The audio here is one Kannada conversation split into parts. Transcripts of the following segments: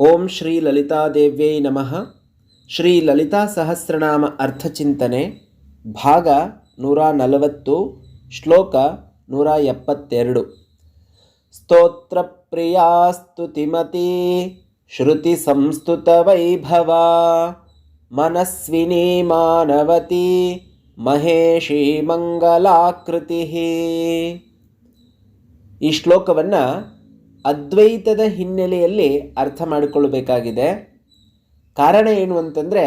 ಓಂ ಶ್ರೀ ಲಲಿತಾದೇವ್ಯೈ ನಮಃ. ಶ್ರೀ ಲಲಿತಾ ಸಹಸ್ರನಾಮ ಅರ್ಥಚಿಂತನೆ ಭಾಗ ನೂರ ನಲವತ್ತು, ಶ್ಲೋಕ ನೂರ ಎಪ್ಪತ್ತೆರಡು. ಸ್ತೋತ್ರ ಪ್ರಿಯಾ ಸ್ತುತಿಮತಿ, ಶ್ರುತಿ ಸಂಸ್ತುತ ವೈಭವ, ಮನಸ್ವಿನಿ ಮಾನವತಿ, ಮಹೇಶಿ ಮಂಗಲಾಕೃತಿ ಈ ಶ್ಲೋಕವನ್ನು ಅದ್ವೈತದ ಹಿನ್ನೆಲೆಯಲ್ಲಿ ಅರ್ಥ ಮಾಡಿಕೊಳ್ಳಬೇಕಾಗಿದೆ. ಕಾರಣ ಏನು ಅಂತಂದರೆ,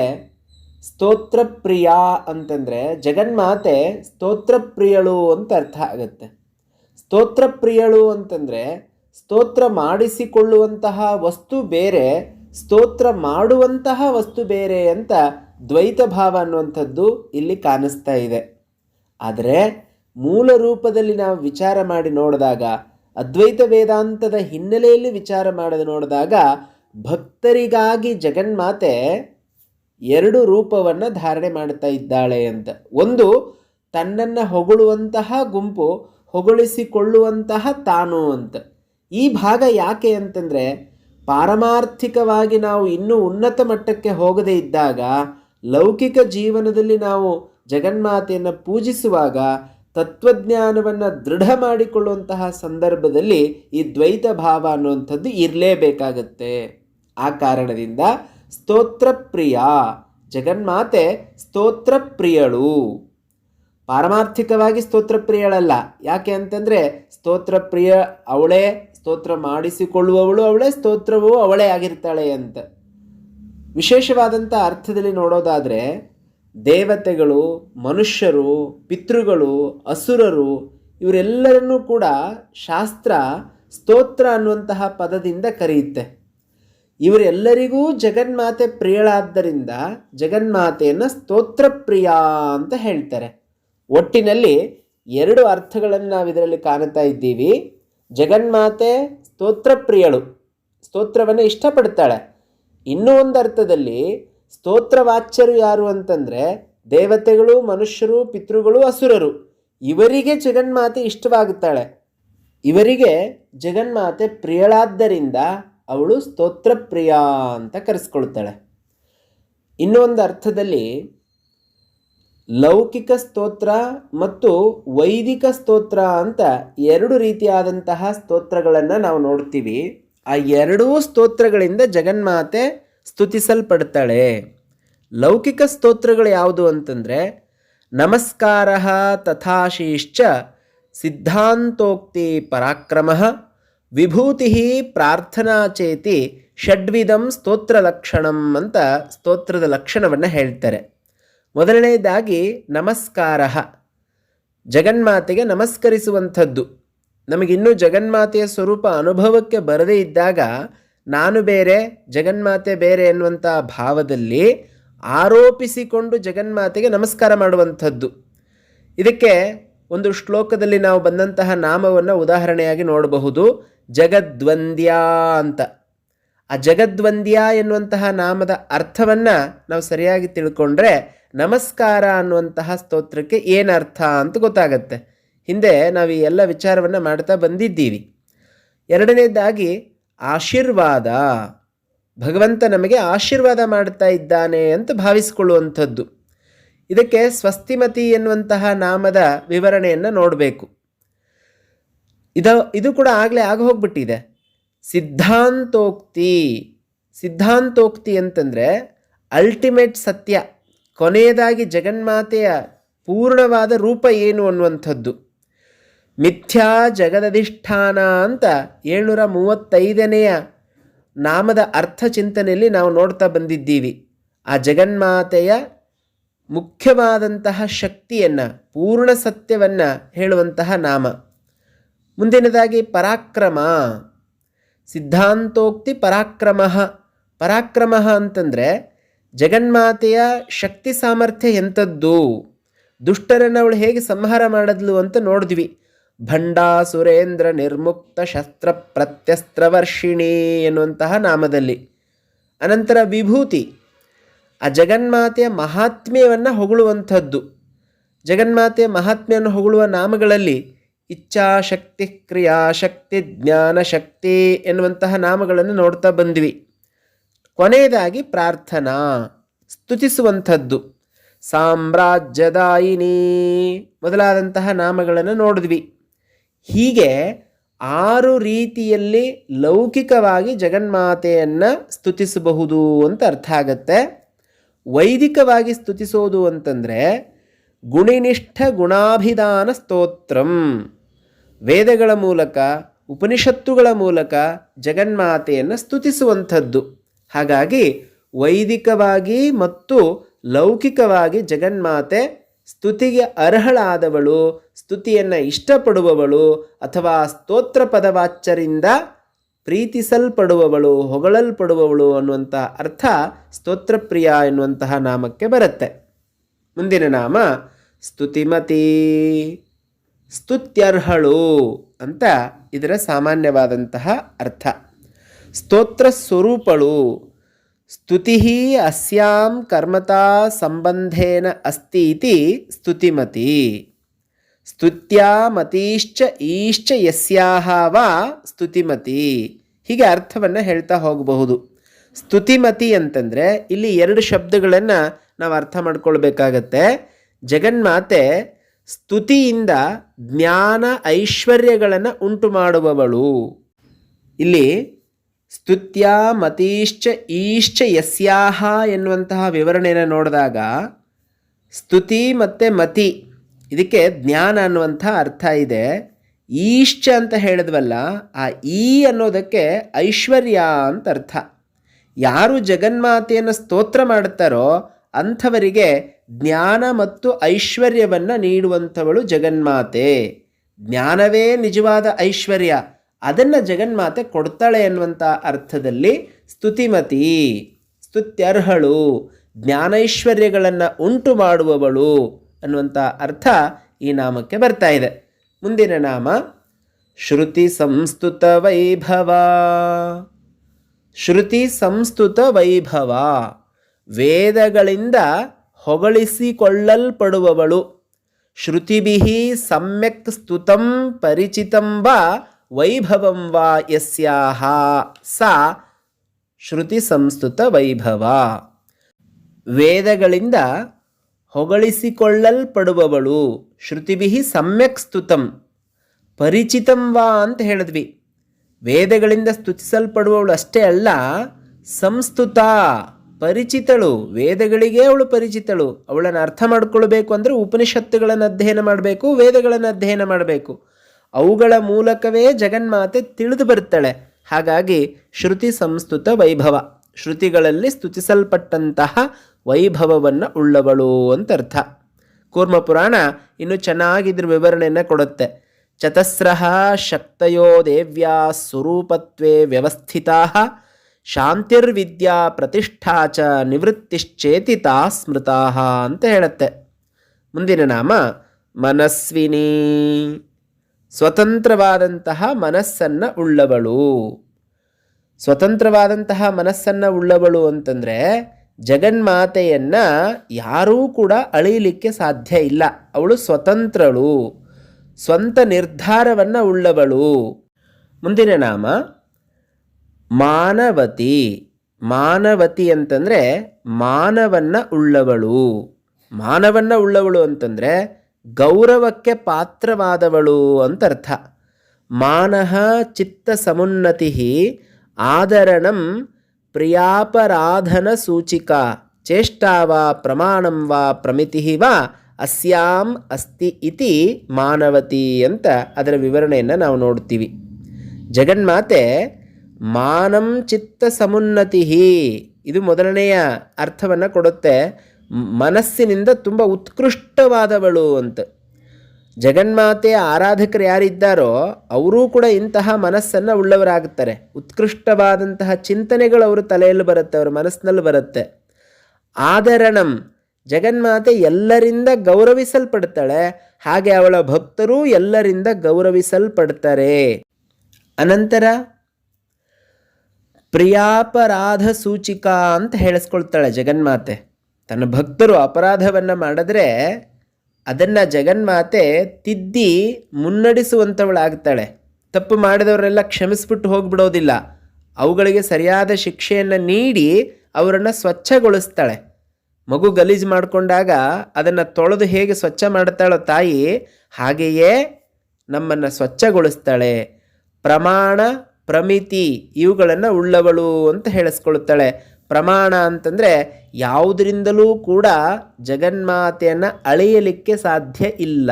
ಸ್ತೋತ್ರಪ್ರಿಯ ಅಂತಂದರೆ ಜಗನ್ಮಾತೆ ಸ್ತೋತ್ರಪ್ರಿಯಳು ಅಂತ ಅರ್ಥ ಆಗುತ್ತೆ. ಸ್ತೋತ್ರಪ್ರಿಯಳು ಅಂತಂದರೆ ಸ್ತೋತ್ರ ಮಾಡಿಸಿಕೊಳ್ಳುವಂತಹ ವಸ್ತು ಬೇರೆ, ಸ್ತೋತ್ರ ಮಾಡುವಂತಹ ವಸ್ತು ಬೇರೆ ಅಂತ ದ್ವೈತ ಭಾವ ಅನ್ನುವಂಥದ್ದು ಇಲ್ಲಿ ಕಾಣಿಸ್ತಾ ಇದೆ. ಆದರೆ ಮೂಲ ರೂಪದಲ್ಲಿ ನಾವು ವಿಚಾರ ಮಾಡಿ ನೋಡಿದಾಗ ಅದ್ವೈತ ವೇದಾಂತದ ಹಿನ್ನೆಲೆಯಲ್ಲಿ ವಿಚಾರ ಮಾಡಿದ ನೋಡಿದಾಗ ಭಕ್ತರಿಗಾಗಿ ಜಗನ್ಮಾತೆ ಎರಡು ರೂಪವನ್ನು ಧಾರಣೆ ಮಾಡ್ತಾ ಇದ್ದಾಳೆ ಅಂತ. ಒಂದು, ತನ್ನನ್ನು ಹೊಗಳುವಂತಹ ಗುಂಪು, ಹೊಗಳಿಸಿಕೊಳ್ಳುವಂತಹ ತಾನು ಅಂತ. ಈ ಭಾಗ ಯಾಕೆ ಅಂತಂದರೆ, ಪಾರಮಾರ್ಥಿಕವಾಗಿ ನಾವು ಇನ್ನೂ ಉನ್ನತ ಮಟ್ಟಕ್ಕೆ ಹೋಗದೇ ಇದ್ದಾಗ, ಲೌಕಿಕ ಜೀವನದಲ್ಲಿ ನಾವು ಜಗನ್ಮಾತೆಯನ್ನು ಪೂಜಿಸುವಾಗ ತತ್ವಜ್ಞಾನವನ್ನು ದೃಢ ಮಾಡಿಕೊಳ್ಳುವಂತಹ ಸಂದರ್ಭದಲ್ಲಿ ಈ ದ್ವೈತ ಭಾವ ಅನ್ನುವಂಥದ್ದು ಇರಲೇಬೇಕಾಗತ್ತೆ. ಆ ಕಾರಣದಿಂದ ಸ್ತೋತ್ರಪ್ರಿಯ ಜಗನ್ಮಾತೆ ಸ್ತೋತ್ರಪ್ರಿಯಳು ಪಾರಮಾರ್ಥಿಕವಾಗಿ ಸ್ತೋತ್ರಪ್ರಿಯಳಲ್ಲ ಯಾಕೆ ಅಂತಂದರೆ ಸ್ತೋತ್ರಪ್ರಿಯ ಅವಳೇ ಸ್ತೋತ್ರ ಮಾಡಿಸಿಕೊಳ್ಳುವವಳು ಅವಳೇ ಸ್ತೋತ್ರವೂ ಅವಳೇ ಆಗಿರ್ತಾಳೆ ಅಂತ. ವಿಶೇಷವಾದಂಥ ಅರ್ಥದಲ್ಲಿ ನೋಡೋದಾದರೆ ದೇವತೆಗಳು, ಮನುಷ್ಯರು, ಪಿತೃಗಳು, ಅಸುರರು, ಇವರೆಲ್ಲರನ್ನೂ ಕೂಡ ಶಾಸ್ತ್ರ, ಸ್ತೋತ್ರ ಅನ್ನುವಂತಹ ಪದದಿಂದ ಕರೆಯುತ್ತೆ. ಇವರೆಲ್ಲರಿಗೂ ಜಗನ್ಮಾತೆ ಪ್ರಿಯಳಾದ್ದರಿಂದ ಜಗನ್ಮಾತೆಯನ್ನು ಸ್ತೋತ್ರ ಪ್ರಿಯ ಅಂತ ಹೇಳ್ತಾರೆ. ಒಟ್ಟಿನಲ್ಲಿ ಎರಡು ಅರ್ಥಗಳನ್ನು ನಾವು ಇದರಲ್ಲಿ ಕಾಣ್ತಾ ಇದ್ದೀವಿ. ಜಗನ್ಮಾತೆ ಸ್ತೋತ್ರ ಪ್ರಿಯಳು ಸ್ತೋತ್ರವನ್ನು ಇಷ್ಟಪಡ್ತಾಳೆ. ಇನ್ನೂ ಒಂದು ಅರ್ಥದಲ್ಲಿ ಸ್ತೋತ್ರವಾಚ್ಯರು ಯಾರು ಅಂತಂದರೆ ದೇವತೆಗಳು, ಮನುಷ್ಯರು, ಪಿತೃಗಳು, ಅಸುರರು. ಇವರಿಗೆ ಜಗನ್ಮಾತೆ ಇಷ್ಟವಾಗುತ್ತಾಳೆ. ಇವರಿಗೆ ಜಗನ್ಮಾತೆ ಪ್ರಿಯಳಾದ್ದರಿಂದ ಅವಳು ಸ್ತೋತ್ರ ಪ್ರಿಯ ಅಂತ ಕರೆಸ್ಕೊಳ್ತಾಳೆ. ಇನ್ನೊಂದು ಅರ್ಥದಲ್ಲಿ ಲೌಕಿಕ ಸ್ತೋತ್ರ ಮತ್ತು ವೈದಿಕ ಸ್ತೋತ್ರ ಅಂತ ಎರಡು ರೀತಿಯಾದಂತಹ ಸ್ತೋತ್ರಗಳನ್ನು ನಾವು ನೋಡ್ತೀವಿ. ಆ ಎರಡೂ ಸ್ತೋತ್ರಗಳಿಂದ ಜಗನ್ಮಾತೆ ಸ್ತುತಿಸಲ್ಪಡ್ತಾಳೆ. ಲೌಕಿಕ ಸ್ತೋತ್ರಗಳು ಯಾವುದು ಅಂತಂದರೆ, ನಮಸ್ಕಾರ ತಥಾಶೀಶ್ಚ ಸಿದ್ಧಾಂತೋಕ್ತಿ ಪರಾಕ್ರಮ ವಿಭೂತಿ ಪ್ರಾರ್ಥನಾ ಚೇತಿ ಷಡ್ವಿಧಂ ಸ್ತೋತ್ರ ಲಕ್ಷಣಂ ಅಂತ ಸ್ತೋತ್ರದ ಲಕ್ಷಣವನ್ನು ಹೇಳ್ತಾರೆ. ಮೊದಲನೆಯದಾಗಿ ನಮಸ್ಕಾರ. ಜಗನ್ಮಾತೆಗೆ ನಮಸ್ಕರಿಸುವಂಥದ್ದು. ನಮಗಿನ್ನೂ ಜಗನ್ಮಾತೆಯ ಸ್ವರೂಪ ಅನುಭವಕ್ಕೆ ಬರದೇ ಇದ್ದಾಗ ನಾನು ಬೇರೆ, ಜಗನ್ಮಾತೆ ಬೇರೆ ಎನ್ನುವಂಥ ಭಾವದಲ್ಲಿ ಆರೋಪಿಸಿಕೊಂಡು ಜಗನ್ಮಾತೆಗೆ ನಮಸ್ಕಾರ ಮಾಡುವಂಥದ್ದು. ಇದಕ್ಕೆ ಒಂದು ಶ್ಲೋಕದಲ್ಲಿ ನಾವು ಬಂದಂತಹ ನಾಮವನ್ನು ಉದಾಹರಣೆಯಾಗಿ ನೋಡಬಹುದು. ಜಗದ್ವಂದ್ಯ ಅಂತ. ಆ ಜಗದ್ವಂದ್ಯ ಎನ್ನುವಂತಹ ನಾಮದ ಅರ್ಥವನ್ನು ನಾವು ಸರಿಯಾಗಿ ತಿಳ್ಕೊಂಡ್ರೆ ನಮಸ್ಕಾರ ಅನ್ನುವಂತಹ ಸ್ತೋತ್ರಕ್ಕೆ ಏನು ಅರ್ಥ ಅಂತ ಗೊತ್ತಾಗತ್ತೆ. ಹಿಂದೆ ನಾವು ಈ ಎಲ್ಲ ವಿಚಾರವನ್ನು ಮಾಡ್ತಾ ಬಂದಿದ್ದೀವಿ. ಎರಡನೇದಾಗಿ ಆಶೀರ್ವಾದ. ಭಗವಂತ ನಮಗೆ ಆಶೀರ್ವಾದ ಮಾಡ್ತಾ ಇದ್ದಾನೆ ಅಂತ ಭಾವಿಸಿಕೊಳ್ಳುವಂಥದ್ದು. ಇದಕ್ಕೆ ಸ್ವಸ್ತಿಮತಿ ಎನ್ನುವಂತಹ ನಾಮದ ವಿವರಣೆಯನ್ನು ನೋಡಬೇಕು. ಇದ, ಇದು ಕೂಡ ಆಗಲೇ ಆಗ ಹೋಗ್ಬಿಟ್ಟಿದೆ. ಸಿದ್ಧಾಂತೋಕ್ತಿ. ಸಿದ್ಧಾಂತೋಕ್ತಿ ಅಂತಂದರೆ ಅಲ್ಟಿಮೇಟ್ ಸತ್ಯ. ಕೊನೆಯದಾಗಿ ಜಗನ್ಮಾತೆಯ ಪೂರ್ಣವಾದ ರೂಪ ಏನು ಅನ್ನುವಂಥದ್ದು. ಮಿಥ್ಯಾ ಜಗದಧಿಷ್ಠಾನ ಅಂತ ಏಳ್ನೂರ ಮೂವತ್ತೈದನೆಯ ನಾಮದ ಅರ್ಥ ಚಿಂತನೆಯಲ್ಲಿ ನಾವು ನೋಡ್ತಾ ಬಂದಿದ್ದೀವಿ. ಆ ಜಗನ್ಮಾತೆಯ ಮುಖ್ಯವಾದಂತಹ ಶಕ್ತಿಯನ್ನು, ಪೂರ್ಣ ಸತ್ಯವನ್ನು ಹೇಳುವಂತಹ ನಾಮ. ಮುಂದಿನದಾಗಿ ಪರಾಕ್ರಮ. ಸಿದ್ಧಾಂತೋಕ್ತಿ ಪರಾಕ್ರಮ. ಪರಾಕ್ರಮ ಅಂತಂದರೆ ಜಗನ್ಮಾತೆಯ ಶಕ್ತಿ ಸಾಮರ್ಥ್ಯ ಎಂಥದ್ದು? ದುಷ್ಟರನ್ನು ಅವಳು ಹೇಗೆ ಸಂಹಾರ ಮಾಡಿದ್ಲು ಅಂತ ನೋಡಿದ್ವಿ. ಭಂಡಾಸುರೇಂದ್ರ ನಿರ್ಮುಕ್ತ ಶಸ್ತ್ರ ಪ್ರತ್ಯಸ್ತ್ರವರ್ಷಿಣಿ ಎನ್ನುವಂತಹ ನಾಮದಲ್ಲಿ. ಅನಂತರ ವಿಭೂತಿ. ಆ ಜಗನ್ಮಾತೆಯ ಮಹಾತ್ಮ್ಯವನ್ನು ಹೊಗಳುವಂಥದ್ದು. ಜಗನ್ಮಾತೆಯ ಮಹಾತ್ಮೆಯನ್ನು ಹೊಗಳುವ ನಾಮಗಳಲ್ಲಿ ಇಚ್ಛಾಶಕ್ತಿ, ಕ್ರಿಯಾಶಕ್ತಿ, ಜ್ಞಾನಶಕ್ತಿ ಎನ್ನುವಂತಹ ನಾಮಗಳನ್ನು ನೋಡ್ತಾ ಬಂದ್ವಿ. ಕೊನೆಯದಾಗಿ ಪ್ರಾರ್ಥನಾ, ಸ್ತುತಿಸುವಂಥದ್ದು. ಸಾಮ್ರಾಜ್ಯದಾಯಿನಿ ಮೊದಲಾದಂತಹ ನಾಮಗಳನ್ನು ನೋಡಿದ್ವಿ. ಹೀಗೆ ಆರು ರೀತಿಯಲ್ಲಿ ಲೌಕಿಕವಾಗಿ ಜಗನ್ಮಾತೆಯನ್ನು ಸ್ತುತಿಸಬಹುದು ಅಂತ ಅರ್ಥ ಆಗತ್ತೆ. ವೈದಿಕವಾಗಿ ಸ್ತುತಿಸೋದು ಅಂತಂದರೆ ಗುಣಿನಿಷ್ಠ ಗುಣಾಭಿಧಾನ ಸ್ತೋತ್ರಂ. ವೇದಗಳ ಮೂಲಕ, ಉಪನಿಷತ್ತುಗಳ ಮೂಲಕ ಜಗನ್ಮಾತೆಯನ್ನು ಸ್ತುತಿಸುವಂಥದ್ದು. ಹಾಗಾಗಿ ವೈದಿಕವಾಗಿ ಮತ್ತು ಲೌಕಿಕವಾಗಿ ಜಗನ್ಮಾತೆ ಸ್ತುತಿಗೆ ಅರ್ಹಳಾದವಳು, ಸ್ತುತಿಯನ್ನು ಇಷ್ಟಪಡುವವಳು ಅಥವಾ ಸ್ತೋತ್ರ ಪದವಾಚ್ಯರಿಂದ ಪ್ರೀತಿಸಲ್ಪಡುವವಳು, ಹೊಗಳಲ್ಪಡುವವಳು ಅನ್ನುವಂಥ ಅರ್ಥ ಸ್ತೋತ್ರಪ್ರಿಯ ಎನ್ನುವಂತಹ ನಾಮಕ್ಕೆ ಬರುತ್ತೆ. ಮುಂದಿನ ನಾಮ ಸ್ತುತಿಮತಿ. ಸ್ತುತ್ಯರ್ಹಳು ಅಂತ ಇದರ ಸಾಮಾನ್ಯವಾದಂತಹ ಅರ್ಥ. ಸ್ತೋತ್ರ ಸ್ವರೂಪಳು ಸ್ತುತಿ ಅಸ್ಯಾಂ ಕರ್ಮತಾ ಸಂಬಂಧೇನ ಅಸ್ತಿ ಇತಿ ಸ್ತುತಿಮತಿ. ಸ್ತುತ್ಯಾ ಮತೀಶ್ಚ ಈಶ್ಚ ಯಸ್ಯಾಹ ವಾ ಸ್ತುತಿಮತಿ. ಹೀಗೆ ಅರ್ಥವನ್ನು ಹೇಳ್ತಾ ಹೋಗಬಹುದು. ಸ್ತುತಿಮತಿ ಅಂತಂದರೆ ಇಲ್ಲಿ ಎರಡು ಶಬ್ದಗಳನ್ನು ನಾವು ಅರ್ಥ ಮಾಡ್ಕೊಳ್ಬೇಕಾಗತ್ತೆ. ಜಗನ್ಮಾತೆ ಸ್ತುತಿಯಿಂದ ಜ್ಞಾನ ಐಶ್ವರ್ಯಗಳನ್ನು ಉಂಟು ಮಾಡುವವಳು. ಇಲ್ಲಿ ಸ್ತುತ್ಯ ಮತೀಶ್ಚ ಈಶ್ಚ ಯಸ್ಯಾಹ ಎನ್ನುವಂತಹ ವಿವರಣೆಯನ್ನು ನೋಡಿದಾಗ ಸ್ತುತಿ ಮತ್ತು ಮತಿ, ಇದಕ್ಕೆ ಜ್ಞಾನ ಅನ್ನುವಂಥ ಅರ್ಥ ಇದೆ. ಈಶ್ಚ ಅಂತ ಹೇಳಿದ್ವಲ್ಲ, ಆ ಈ ಅನ್ನೋದಕ್ಕೆ ಐಶ್ವರ್ಯ ಅಂತ ಅರ್ಥ. ಯಾರು ಜಗನ್ಮಾತೆಯನ್ನು ಸ್ತೋತ್ರ ಮಾಡುತ್ತಾರೋ ಅಂಥವರಿಗೆ ಜ್ಞಾನ ಮತ್ತು ಐಶ್ವರ್ಯವನ್ನು ನೀಡುವಂಥವಳು ಜಗನ್ಮಾತೆ. ಜ್ಞಾನವೇ ನಿಜವಾದ ಐಶ್ವರ್ಯ. ಅದನ್ನು ಜಗನ್ಮಾತೆ ಕೊಡ್ತಾಳೆ ಅನ್ನುವಂಥ ಅರ್ಥದಲ್ಲಿ ಸ್ತುತಿಮತಿ, ಸ್ತುತ್ಯರ್ಹಳು, ಜ್ಞಾನೈಶ್ವರ್ಯಗಳನ್ನು ಉಂಟು ಮಾಡುವವಳು ಅನ್ನುವಂಥ ಅರ್ಥ ಈ ನಾಮಕ್ಕೆ ಬರ್ತಾ ಇದೆ. ಮುಂದಿನ ನಾಮ, ಶ್ರುತಿ ಸಂಸ್ತುತ ವೈಭವ. ಶ್ರುತಿ ಸಂಸ್ತುತ ವೈಭವ, ವೇದಗಳಿಂದ ಹೊಗಳಿಸಿಕೊಳ್ಳಲ್ಪಡುವವಳು. ಶ್ರುತಿಭಿ ಸಮ್ಯಕ್ ಸ್ತುತಂ ಪರಿಚಿತಂ ವಾ ವೈಭವಂ ವಾ ಯಸ್ಯಾಹ. ಸಾ ಶ್ರುತಿ ಸಂಸ್ತುತ ವೈಭವ. ವೇದಗಳಿಂದ ಹೊಗಳಿಸಿಕೊಳ್ಳಲ್ಪಡುವವಳು ಶ್ರುತಿಭಿ ಸಮ್ಯಕ್ ಸ್ತುತಂ. ಪರಿಚಿತಂ ವಾ ಅಂತ ಹೇಳಿದ್ವಿ. ವೇದಗಳಿಂದ ಸ್ತುತಿಸಲ್ಪಡುವವಳು ಅಷ್ಟೇ ಅಲ್ಲ, ಸಂಸ್ತುತ ಪರಿಚಿತಳು. ವೇದಗಳಿಗೆ ಅವಳು ಪರಿಚಿತಳು. ಅವಳನ್ನು ಅರ್ಥ ಮಾಡಿಕೊಳ್ಬೇಕು ಅಂದರೆ ಉಪನಿಷತ್ತುಗಳನ್ನು ಅಧ್ಯಯನ ಮಾಡಬೇಕು, ವೇದಗಳನ್ನು ಅಧ್ಯಯನ ಮಾಡಬೇಕು. ಅವುಗಳ ಮೂಲಕವೇ ಜಗನ್ಮಾತೆ ತಿಳಿದು ಬರುತ್ತಾಳೆ. ಹಾಗಾಗಿ ಶ್ರುತಿ ಸಂಸ್ತುತ ವೈಭವ. ಶ್ರುತಿಗಳಲ್ಲಿ ಸ್ತುತಿಸಲ್ಪಟ್ಟಂತಹ ವೈಭವವನ್ನು ಉಳ್ಳವಳು ಅಂತ ಅರ್ಥ ಕೂರ್ಮ ಪುರಾಣ ಇನ್ನು ಚೆನ್ನಾಗಿದ್ರ ವಿವರಣೆಯನ್ನು ಕೊಡುತ್ತೆ. ಚತಸ್ರಃ ಶಕ್ತಯೋ ದೇವ್ಯಾ ಸ್ವರೂಪತ್ವೇ ವ್ಯವಸ್ಥಿತಾ ಶಾಂತಿರ್ವಿದ್ಯಾ ಪ್ರತಿಷ್ಠಾ ಚ ನಿವೃತ್ತಿಶ್ಚೇತಿ ತಾ ಸ್ಮೃತಾ ಅಂತ ಹೇಳುತ್ತೆ. ಮುಂದಿನ ನಾಮ ಮನಸ್ವಿನಿ. ಸ್ವತಂತ್ರವಾದಂತಹ ಮನಸ್ಸನ್ನು ಉಳ್ಳವಳು. ಸ್ವತಂತ್ರವಾದಂತಹ ಮನಸ್ಸನ್ನು ಉಳ್ಳವಳು ಅಂತಂದರೆ ಜಗನ್ಮಾತೆಯನ್ನು ಯಾರೂ ಕೂಡ ಅಳೀಲಿಕ್ಕೆ ಸಾಧ್ಯ ಇಲ್ಲ. ಅವಳು ಸ್ವತಂತ್ರಳು. ಸ್ವಂತ ನಿರ್ಧಾರವನ್ನು ಉಳ್ಳವಳು. ಮುಂದಿನ ನಾಮ ಮಾನವತಿ. ಮಾನವತಿ ಅಂತಂದರೆ ಮಾನವನ್ನು ಉಳ್ಳವಳು. ಮಾನವನ್ನು ಉಳ್ಳವಳು ಅಂತಂದರೆ ಗೌರವಕ್ಕೆ ಪಾತ್ರವಾದವಳು ಅಂತ ಅರ್ಥ ಮಾನಃ ಚಿತ್ತ ಸಮುನ್ನತಿ ಆದರಣಂ ಪ್ರಿಯಾಪರಾಧನ ಸೂಚಿಕ. ಚೇಷ್ಟಾ ವಾ ಪ್ರಮಾಣಂ ವಾ ಪ್ರಮಿತಿ ವಾ ಅಸ್ಯಾಂ ಅಸ್ತಿ ಇತಿ ಮಾನವತಿ ಅಂತ ಅದರ ವಿವರಣೆಯನ್ನು ನಾವು ನೋಡ್ತೀವಿ. ಜಗನ್ಮಾತೆ ಮಾನಂ ಚಿತ್ತ ಸಮುನ್ನತಿ ಇದು ಮೊದಲನೆಯ ಅರ್ಥವನ್ನು ಕೊಡುತ್ತೆ. ಮನಸ್ಸಿನಿಂದ ತುಂಬ ಉತ್ಕೃಷ್ಟವಾದವಳು ಅಂತ. ಜಗನ್ಮಾತೆಯ ಆರಾಧಕರು ಯಾರಿದ್ದಾರೋ ಅವರೂ ಕೂಡ ಇಂತಹ ಮನಸ್ಸನ್ನು ಉಳ್ಳವರಾಗುತ್ತಾರೆ. ಉತ್ಕೃಷ್ಟವಾದಂತಹ ಚಿಂತನೆಗಳು ಅವರ ತಲೆಯಲ್ಲಿ ಬರುತ್ತೆ, ಅವರ ಮನಸ್ಸಿನಲ್ಲಿ ಬರುತ್ತೆ. ಆದರಣಂ, ಜಗನ್ಮಾತೆ ಎಲ್ಲರಿಂದ ಗೌರವಿಸಲ್ಪಡ್ತಾಳೆ, ಹಾಗೆ ಅವಳ ಭಕ್ತರು ಎಲ್ಲರಿಂದ ಗೌರವಿಸಲ್ಪಡ್ತಾರೆ. ಅನಂತರ ಪ್ರಿಯಾಪರಾಧ ಸೂಚಿಕಾ ಅಂತ ಹೇಳಿಸ್ಕೊಳ್ತಾಳೆ ಜಗನ್ಮಾತೆ. ತನ್ನ ಭಕ್ತರು ಅಪರಾಧವನ್ನು ಮಾಡಿದ್ರೆ ಅದನ್ನು ಜಗನ್ಮಾತೆ ತಿದ್ದಿ ಮುನ್ನಡೆಸುವಂಥವಳಾಗ್ತಾಳೆ ತಪ್ಪು ಮಾಡಿದವರೆಲ್ಲ ಕ್ಷಮಿಸ್ಬಿಟ್ಟು ಹೋಗ್ಬಿಡೋದಿಲ್ಲ. ಅವುಗಳಿಗೆ ಸರಿಯಾದ ಶಿಕ್ಷೆಯನ್ನು ನೀಡಿ ಅವರನ್ನು ಸ್ವಚ್ಛಗೊಳಿಸ್ತಾಳೆ. ಮಗು ಗಲೀಜು ಮಾಡಿಕೊಂಡಾಗ ಅದನ್ನು ತೊಳೆದು ಹೇಗೆ ಸ್ವಚ್ಛ ಮಾಡ್ತಾಳೋ ತಾಯಿ ಹಾಗೆಯೇ ನಮ್ಮನ್ನು ಸ್ವಚ್ಛಗೊಳಿಸ್ತಾಳೆ. ಪ್ರಮಾಣ, ಪ್ರಮಿತಿ ಇವುಗಳನ್ನು ಉಳ್ಳವಳು ಅಂತ ಹೇಳಿಸ್ಕೊಳ್ತಾಳೆ. ಪ್ರಮಾಣ ಅಂತಂದರೆ ಯಾವುದರಿಂದಲೂ ಕೂಡ ಜಗನ್ಮಾತೆಯನ್ನು ಅಳೆಯಲಿಕ್ಕೆ ಸಾಧ್ಯ ಇಲ್ಲ.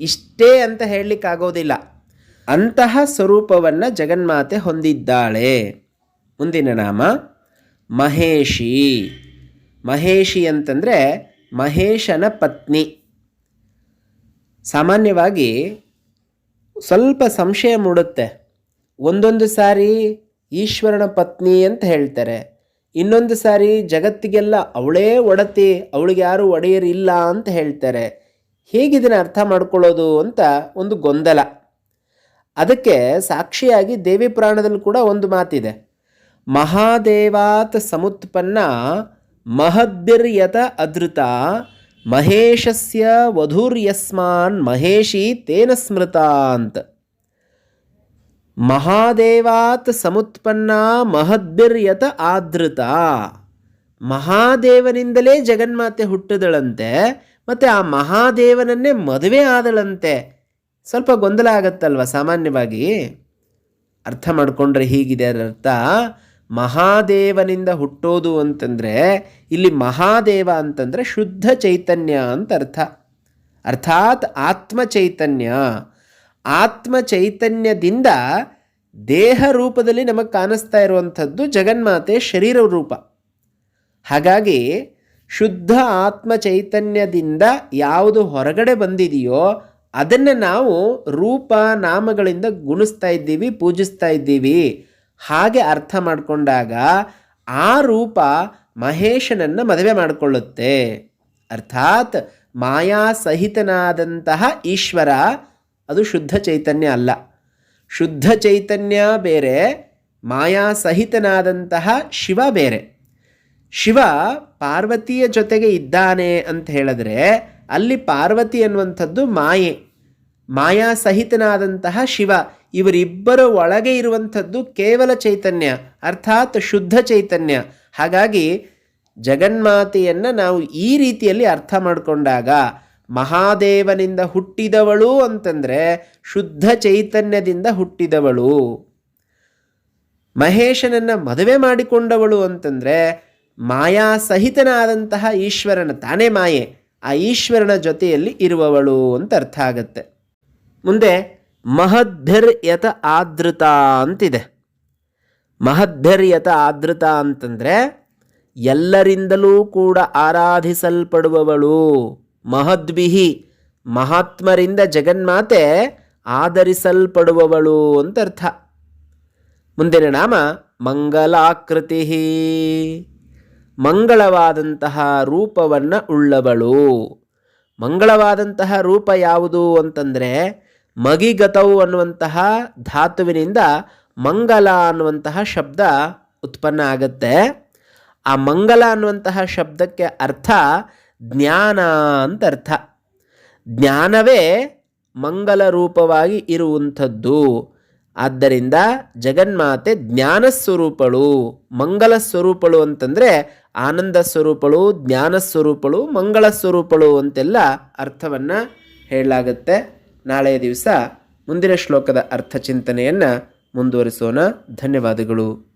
ಇಷ್ಟೇ ಅಂತ ಹೇಳಲಿಕ್ಕಾಗೋದಿಲ್ಲ ಅಂತಹ ಸ್ವರೂಪವನ್ನು ಜಗನ್ಮಾತೆ ಹೊಂದಿದ್ದಾಳೆ. ಮುಂದಿನ ನಾಮ ಮಹೇಶಿ. ಮಹೇಶಿ ಅಂತಂದರೆ ಮಹೇಶನ ಪತ್ನಿ. ಸಾಮಾನ್ಯವಾಗಿ ಸ್ವಲ್ಪ ಸಂಶಯ ಮೂಡುತ್ತೆ. ಒಂದೊಂದು ಸಾರಿ ಈಶ್ವರನ ಪತ್ನಿ ಅಂತ ಹೇಳ್ತಾರೆ. ಇನ್ನೊಂದು ಸಾರಿ ಜಗತ್ತಿಗೆಲ್ಲ ಅವಳೇ ಒಡತಿ, ಅವಳಿಗೆ ಯಾರು ಒಡೆಯರಿಲ್ಲ ಅಂತ ಹೇಳ್ತಾರೆ. ಹೇಗಿದನ್ನು ಅರ್ಥ ಮಾಡ್ಕೊಳ್ಳೋದು ಅಂತ ಒಂದು ಗೊಂದಲ. ಅದಕ್ಕೆ ಸಾಕ್ಷಿಯಾಗಿ ದೇವಿ ಪುರಾಣದಲ್ಲಿ ಕೂಡ ಒಂದು ಮಾತಿದೆ. ಮಹಾದೇವಾತ್ ಸಮುತ್ಪನ್ನ ಮಹದ್ಭಿರ್ಯತ ಅದೃತ ಮಹೇಶಸ್ಯ ವಧುರ್ಯಸ್ಮಾನ್ ಮಹೇಶಿ ತೇನ ಸ್ಮೃತ ಅಂತ ಮಹಾದೇವಾತ್ ಸಮುತ್ಪನ್ನ ಮಹದ್ಭಿರ್ಯತ ಆದೃತ ಮಹಾದೇವನಿಂದಲೇ ಜಗನ್ಮಾತೆ ಹುಟ್ಟಿದಳಂತೆ, ಮತ್ತು ಆ ಮಹಾದೇವನನ್ನೇ ಮದುವೆ ಆದಳಂತೆ. ಸ್ವಲ್ಪ ಗೊಂದಲ ಆಗತ್ತಲ್ವ ಸಾಮಾನ್ಯವಾಗಿ? ಅರ್ಥ ಮಾಡಿಕೊಂಡ್ರೆ ಹೀಗಿದೆ ಅರ್ಥ. ಮಹಾದೇವನಿಂದ ಹುಟ್ಟೋದು ಅಂತಂದರೆ, ಇಲ್ಲಿ ಮಹಾದೇವ ಅಂತಂದರೆ ಶುದ್ಧ ಚೈತನ್ಯ ಅಂತ ಅರ್ಥ. ಅರ್ಥಾತ್ ಆತ್ಮ ಚೈತನ್ಯ. ಆತ್ಮ ಚೈತನ್ಯದಿಂದ ದೇಹ ರೂಪದಲ್ಲಿ ನಮಗೆ ಕಾಣಿಸ್ತಾ ಇರುವಂಥದ್ದು ಜಗನ್ಮಾತೆ ಶರೀರ ರೂಪ. ಹಾಗಾಗಿ ಶುದ್ಧ ಆತ್ಮ ಚೈತನ್ಯದಿಂದ ಯಾವುದು ಹೊರಗಡೆ ಬಂದಿದೆಯೋ ಅದನ್ನು ನಾವು ರೂಪ ನಾಮಗಳಿಂದ ಗುಣಿಸ್ತಾ ಇದ್ದೀವಿ, ಪೂಜಿಸ್ತಾ ಇದ್ದೀವಿ. ಹಾಗೆ ಅರ್ಥ ಮಾಡಿಕೊಂಡಾಗ ಆ ರೂಪ ಮಹೇಶನನ್ನು ಮದುವೆ ಮಾಡಿಕೊಳ್ಳುತ್ತೆ. ಅರ್ಥಾತ್ ಮಾಯಾ ಸಹಿತನಾದಂತಹ ಈಶ್ವರ ಅದು ಶುದ್ಧ ಚೈತನ್ಯ ಅಲ್ಲ. ಶುದ್ಧ ಚೈತನ್ಯ ಬೇರೆ, ಮಾಯಾ ಸಹಿತನಾದಂತಹ ಶಿವ ಬೇರೆ. ಶಿವ ಪಾರ್ವತಿಯ ಜೊತೆಗೆ ಇದ್ದಾನೆ ಅಂತ ಹೇಳಿದ್ರೆ ಅಲ್ಲಿ ಪಾರ್ವತಿ ಅನ್ನುವಂಥದ್ದು ಮಾಯೆ. ಮಾಯಾ ಸಹಿತನಾದಂತಹ ಶಿವ, ಇವರಿಬ್ಬರ ಒಳಗೆ ಇರುವಂಥದ್ದು ಕೇವಲ ಚೈತನ್ಯ, ಅರ್ಥಾತ್ ಶುದ್ಧ ಚೈತನ್ಯ. ಹಾಗಾಗಿ ಜಗನ್ಮಾತೆಯನ್ನು ನಾವು ಈ ರೀತಿಯಲ್ಲಿ ಅರ್ಥ ಮಾಡಿಕೊಂಡಾಗ ಮಹಾದೇವನಿಂದ ಹುಟ್ಟಿದವಳು ಅಂತಂದರೆ ಶುದ್ಧ ಚೈತನ್ಯದಿಂದ ಹುಟ್ಟಿದವಳು. ಮಹೇಶನನ್ನು ಮದುವೆ ಮಾಡಿಕೊಂಡವಳು ಅಂತಂದರೆ ಮಾಯಾ ಸಹಿತನಾದಂತಹ ಈಶ್ವರನ, ತಾನೇ ಮಾಯೆ, ಆ ಈಶ್ವರನ ಜೊತೆಯಲ್ಲಿ ಇರುವವಳು ಅಂತ ಅರ್ಥ ಆಗತ್ತೆ. ಮುಂದೆ ಮಹದ್ಭಿರ್ಯತ ಆದೃತ ಅಂತಿದೆ. ಮಹದ್ಭಿರ್ಯತ ಆದೃತ ಅಂತಂದರೆ ಎಲ್ಲರಿಂದಲೂ ಕೂಡ ಆರಾಧಿಸಲ್ಪಡುವವಳು. ಮಹದ್ವಿಹಿ, ಮಹಾತ್ಮರಿಂದ ಜಗನ್ಮಾತೆ ಆಧರಿಸಲ್ಪಡುವವಳು ಅಂತ ಅರ್ಥ ಮುಂದಿನ ನಾಮ ಮಂಗಲಾಕೃತಿ. ಮಂಗಳವಾದಂತಹ ರೂಪವನ್ನು ಉಳ್ಳವಳು. ಮಂಗಳವಾದಂತಹ ರೂಪ ಯಾವುದು ಅಂತಂದರೆ ಮಗಿಗತವು ಅನ್ನುವಂತಹ ಧಾತುವಿನಿಂದ ಮಂಗಲ ಅನ್ನುವಂತಹ ಶಬ್ದ ಉತ್ಪನ್ನ ಆಗತ್ತೆ. ಆ ಮಂಗಲ ಅನ್ನುವಂತಹ ಶಬ್ದಕ್ಕೆ ಅರ್ಥ ಜ್ಞಾನ ಅಂತ ಅರ್ಥ. ಜ್ಞಾನವೇ ಮಂಗಲ ರೂಪವಾಗಿ ಇರುವಂಥದ್ದು. ಆದ್ದರಿಂದ ಜಗನ್ಮಾತೆ ಜ್ಞಾನ ಸ್ವರೂಪಳು, ಮಂಗಲ ಸ್ವರೂಪಳು ಅಂತಂದರೆ ಆನಂದ ಸ್ವರೂಪಳು, ಜ್ಞಾನ ಸ್ವರೂಪಳು ಮಂಗಳ ಸ್ವರೂಪಳು ಅಂತೆಲ್ಲ ಅರ್ಥವನ್ನು ಹೇಳಲಾಗುತ್ತೆ. ನಾಳೆಯ ದಿವಸ ಮುಂದಿನ ಶ್ಲೋಕದ ಅರ್ಥ ಚಿಂತನೆಯನ್ನು ಮುಂದುವರಿಸೋಣ. ಧನ್ಯವಾದಗಳು.